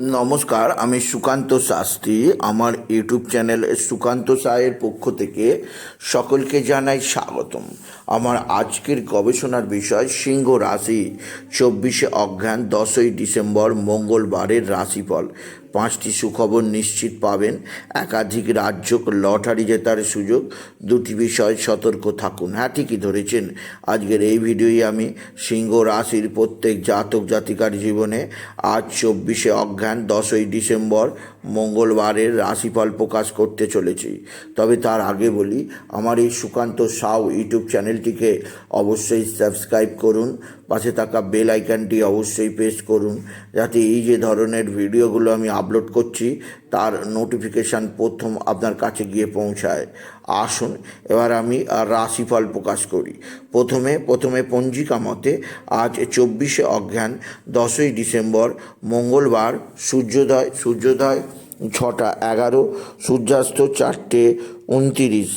নমস্কার, আমি সুকান্ত শাস্ত্রী। আমার ইউটিউব চ্যানেল সুকান্ত সায়ের পক্ষ থেকে সকলকে জানাই স্বাগতম। আমার আজকের গবেষণার বিষয় সিংহ রাশি। চব্বিশে অজ্ঞান, দশই ডিসেম্বর, মঙ্গলবারের রাশিফল। পাঁচটি সুখবর নিশ্চিত পাবেন। একাধিক রাজ্য লটারি জেতার সুযোগ। দুটি বিষয়ে সতর্ক থাকুন। হ্যাঁ ঠিকই ধরেছেন। আজকের এই ভিডিওই আমি সিংহ রাশির প্রত্যেক জাতক জাতিকার জীবনে আজ চব্বিশে অজ্ঞান, দশই ডিসেম্বর মঙ্গলবারের রাশিফল প্রকাশ করতে চলেছি। তবে তার আগে বলি, আমার এই সুকান্ত সাউ ইউটিউব চ্যানেলটিকে অবশ্যই সাবস্ক্রাইব করুন, পাশে থাকা বেল আইকনটি অবশ্যই প্রেস করুন, যাতে এই যে ধরনের ভিডিওগুলো আমি আপলোড করছি, তার নোটিফিকেশান প্রথম আপনার কাছে গিয়ে পৌঁছায়। আসুন, এবার আমি রাশিফল প্রকাশ করি। প্রথমে প্রথমে পঞ্জিকা মতে আজ চব্বিশে অজ্ঞান, দশই ডিসেম্বর, মঙ্গলবার, সূর্যোদয় সূর্যোদয় ছটা এগারো, সূর্যাস্ত চারটে উনতিরিশ,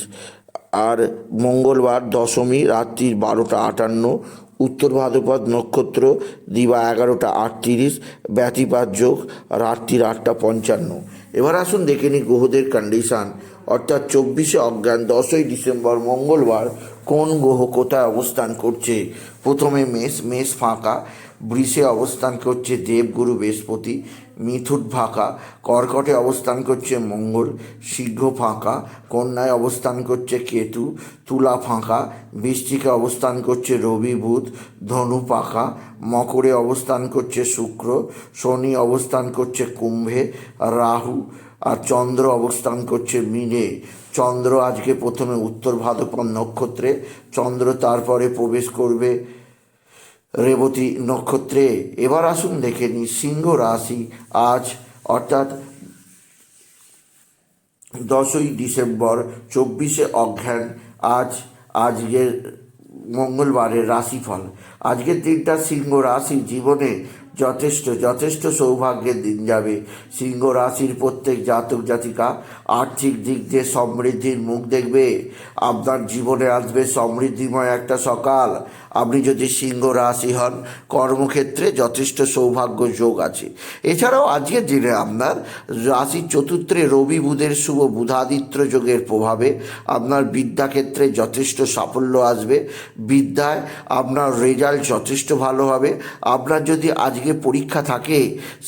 আর মঙ্গলবার দশমী, রাত্রির বারোটা আটান্ন উত্তর ভাদ্রপদ নক্ষত্র, দিবা এগারোটা আটত্রিশ, ব্যতিপাত যোগ রাত্রির আটটা পঞ্চান্ন। এবার আসুন দেখে নিই গ্রহদের কন্ডিশান অর্থাৎ চব্বিশে অজ্ঞান, দশই ডিসেম্বর, মঙ্গলবার কোন গ্রহ কোথায় অবস্থান করছে? প্রথমে মেষ মেষ ফাঁকা, বৃষে অবস্থান করছে দেবগুরু বৃহস্পতি মিথুন ফাঁকা, কর্কটে অবস্থান করছে মঙ্গল, শীঘ্র ফাঁকা, কন্যায় অবস্থান করছে কেতু, তুলা ফাঁকা বৃষ্টিকে অবস্থান করছে রবি বুধ, ধনু পাকা, মকরে অবস্থান করছে শুক্র, শনি অবস্থান করছে কুম্ভে, রাহু আর চন্দ্র অবস্থান করছে মিনে। চন্দ্র আজকে প্রথমে উত্তর ভাদ্রপদ নক্ষত্রে, চন্দ্র তারপরে প্রবেশ করবে রেবতী নক্ষত্রে। এবার আসুন দেখে নিই সিংহ রাশি আজ, অর্থাৎ দশই ডিসেম্বর, চব্বিশে অজ্ঞান আজ, আজকের মঙ্গলবারের রাশিফল। আজকের দিনটা সিংহ রাশি জীবনে যথেষ্ট যথেষ্ট সৌভাগ্যের দিন যাবে। সিংহ রাশির প্রত্যেক জাতক জাতিকা আর্থিক দিক দিয়ে সমৃদ্ধির মুখ দেখবে। আপনার জীবনে আসবে সমৃদ্ধিময় একটা সকাল। আপনি যদি সিংহ রাশি হন, কর্মক্ষেত্রে যথেষ্ট সৌভাগ্য যোগ আছে। এছাড়াও আজকের দিনে আপনার রাশির চতুর্থে রবি বুধের শুভ বুধাদিত্য যোগের প্রভাবে আপনার বিদ্যাক্ষেত্রে যথেষ্ট সাফল্য আসবে। বিদ্যায় আপনার রেজাল্ট যথেষ্ট ভালো হবে। আপনার যদি আজকে পরীক্ষা থাকে,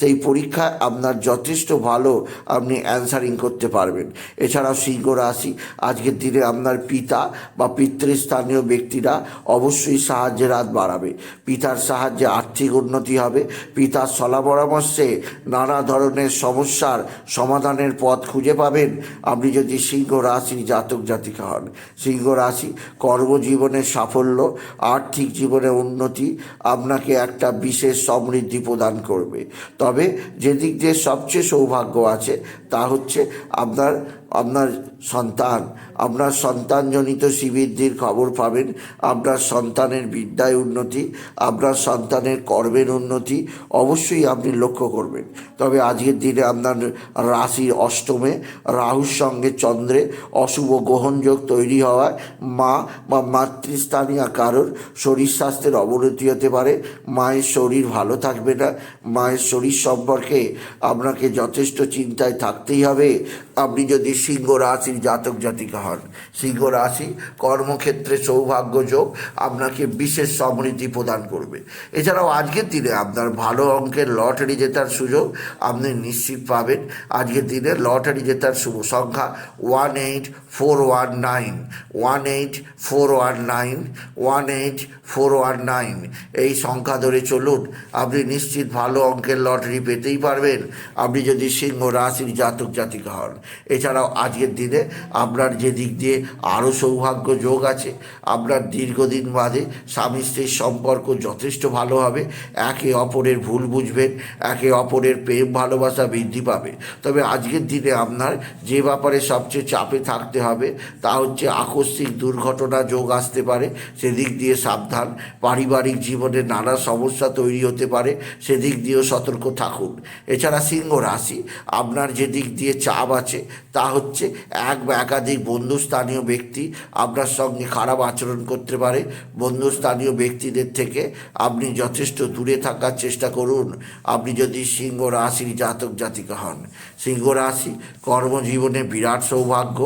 সেই পরীক্ষায় আপনার যথেষ্ট ভালো আপনি অ্যান্সারিং করতে পারবেন। এছাড়াও সিংহ রাশি, আজকের দিনে আপনার পিতা বা পিতৃস্থানীয় ব্যক্তিরা অবশ্যই সাহায্যের হাত বাড়াবে। পিতার সাহায্যে আর্থিক উন্নতি হবে। পিতার সলা পরামর্শে নানা ধরনের সমস্যার সমাধানের পথ খুঁজে পাবেন। আপনি যদি সিংহ রাশির জাতক জাতিকা হন, সিংহ রাশি কর্মজীবনের সাফল্য, আর্থিক জীবনে উন্নতি আপনাকে একটা বিশেষ সমৃদ্ধি প্রদান করবে। তবে যেদিক দিয়ে সবচেয়ে সৌভাগ্য আছে তা হচ্ছে আপনার আপনার সন্তান, আপনার সন্তানজনিত শ্রীবৃদ্ধির খবর পাবেন, আপনার সন্তানের বিদ্যায় উন্নতি, আপনার সন্তানের কর্মের উন্নতি অবশ্যই আপনি লক্ষ্য করবেন। তবে আজকের দিনে আপনার রাশির অষ্টমে রাহুর সঙ্গে চন্দ্রে অশুভ গ্রহণযোগ তৈরি হওয়ায় মা বা মাতৃস্থানীয় কারোর শরীর স্বাস্থ্যের অবনতি হতে পারে। মায়ের শরীর ভালো থাকবে না, মায়ের শরীর সম্পর্কে আপনাকে যথেষ্ট চিন্তায় থাকতেই হবে। আপনি যদি সিংহ রাশির জাতক জাতিকা হন। সিংহ রাশি কর্মক্ষেত্রে সৌভাগ্য যোগ আপনাকে বিশেষ সমৃদ্ধি প্রদান করবে। এছাড়াও আজকের দিনে আপনার ভালো অঙ্কের লটারি জেতার সুযোগ আপনি নিশ্চিত পাবেন। আজকের দিনে লটারি জেতার শুভ সংখ্যা one eight four one nine, one eight four one nine, one eight four one nine. এই সংখ্যা ধরে চলুন, আপনি নিশ্চিত ভালো অঙ্কের লটারি পেতেই পারবেন। আপনি যদি সিংহ রাশির জাতক জাতিকা হন। এছাড়াও আজকের দিনে আপনার যে দিক দিয়ে আরও সৌভাগ্য যোগ আছে, আপনার দীর্ঘদিন বাদে স্বামী স্ত্রীর সম্পর্ক যথেষ্ট ভালো হবে, একে অপরের ভুল বুঝবেন, একে অপরের প্রেম ভালোবাসা বৃদ্ধি পাবে। তবে আজকের দিনে আপনার যে ব্যাপারে সবচেয়ে চাপে থাকতে হবে, তা হচ্ছে আকস্মিক দুর্ঘটনা যোগ আসতে পারে, সেদিক দিয়ে সাবধান, পারিবারিক জীবনে নানা সমস্যা তৈরি হতে পারে, সেদিক দিয়েও সতর্ক থাকুন। এছাড়া সিংহ রাশি, আপনার যে দিক দিয়ে চাপ আছে, তা হচ্ছে এক বা একাধিক বন্ধুস্থানীয় ব্যক্তি আপনার সঙ্গে খারাপ আচরণ করতে পারে। বন্ধুস্থানীয় ব্যক্তিদের থেকে আপনি যথেষ্ট দূরে থাকার চেষ্টা করুন। আপনি যদি সিংহ রাশির জাতক জাতিকা হন, সিংহ রাশি কর্মজীবনে বিরাট সৌভাগ্য,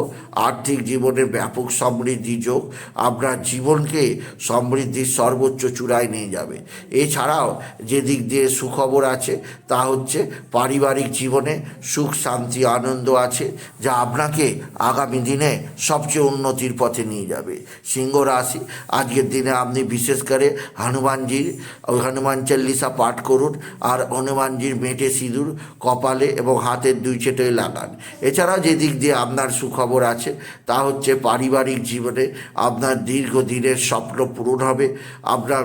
আর্থিক জীবনে ব্যাপক সমৃদ্ধি যোগ আপনার জীবনকে সমৃদ্ধির সর্বোচ্চ চূড়ায় নিয়ে যাবে। এছাড়াও যে দিক দিয়ে সুখবর আছে তা হচ্ছে পারিবারিক জীবনে সুখ, শান্তি, আনন্দ আছে, যা আপনাকে আগামী দিনে সবচেয়ে উন্নতির পথে নিয়ে যাবে। সিংহ রাশি, আজকের দিনে আপনি বিশেষ করে হনুমানজির, হনুমান চল্লিশা পাঠ করুন আর হনুমানজির মেটে সিঁদুর কপালে এবং হাতের দুই চেটোয় লাগান। এছাড়াও যে দিক দিয়ে আপনার সুখবর আছে, তা হচ্ছে পারিবারিক জীবনে আপনার দীর্ঘদিনের স্বপ্ন পূরণ হবে। আপনার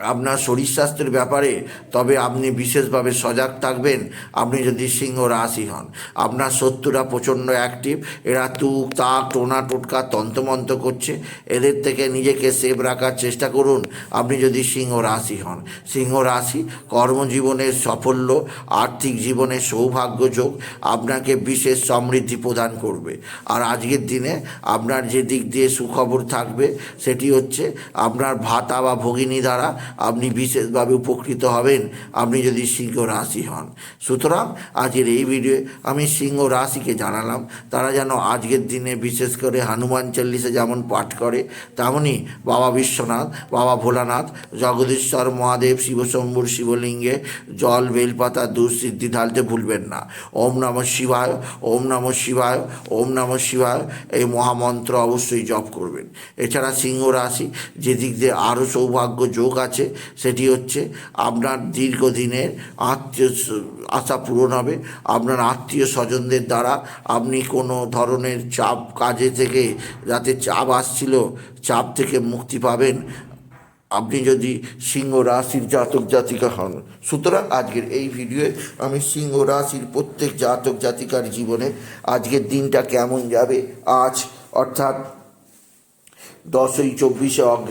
আপনার শরীর স্বাস্থ্যের ব্যাপারে, তবে আপনি বিশেষভাবে সজাগ থাকবেন। আপনি যদি সিংহ রাশি হন, আপনার শত্রুরা প্রচণ্ড অ্যাক্টিভ এরা তুক, তাক, টোনা, টোটকা তন্তমন্ত করছে। এদের থেকে নিজেকে সেভ রাখার চেষ্টা করুন। আপনি যদি সিংহ রাশি হন, সিংহ রাশি কর্মজীবনের সাফল্য, আর্থিক জীবনে সৌভাগ্য যোগ আপনাকে বিশেষ সমৃদ্ধি প্রদান করবে। আর আজকের দিনে আপনার যে দিক দিয়ে সুখবর থাকবে, সেটি হচ্ছে আপনার ভাতা বা ভগিনী দ্বারা আপনি বিশেষভাবে উপকৃত হবেন। আপনি যদি সিংহ রাশি হন। সুতরাং আজকের এই ভিডিওয়ে আমি সিংহ রাশিকে জানালাম। তারা যেন আজকের দিনে বিশেষ করে হনুমান চল্লিশে যেমন পাঠ করে তেমনই বাবা বিশ্বনাথ, বাবা ভোলানাথ, জগদীশ্বর, মহাদেব, শিবশম্ভুর শিবলিঙ্গে, জল, বেলপাতা দুঃসিদ্ধি ঢালতে ভুলবেন না। ওম নম শিবায়, ওম নম শিবায়, ওম নম শিবায় এই মহামন্ত্র অবশ্যই জপ করবেন। এছাড়া সিংহ রাশি যে দিক দিয়ে আরও সৌভাগ্য যোগ আছে সেটি হচ্ছে আপনার দীর্ঘদিনের আত্মীয় আশা পূরণ হবে। আপনার আত্মীয় স্বজনদের দ্বারা আপনি কোনো ধরনের চাপ, কাজে থেকে যাতে চাপ আসছিল, চাপ থেকে মুক্তি পাবেন। আপনি যদি সিংহ রাশির জাতক জাতিকা হন, সুতরাং আজকের এই ভিডিওয়ে আমি সিংহ রাশির প্রত্যেক জাতক জাতিকার জীবনে আজকের দিনটা কেমন যাবে, আজ অর্থাৎ দশই চব্বিশে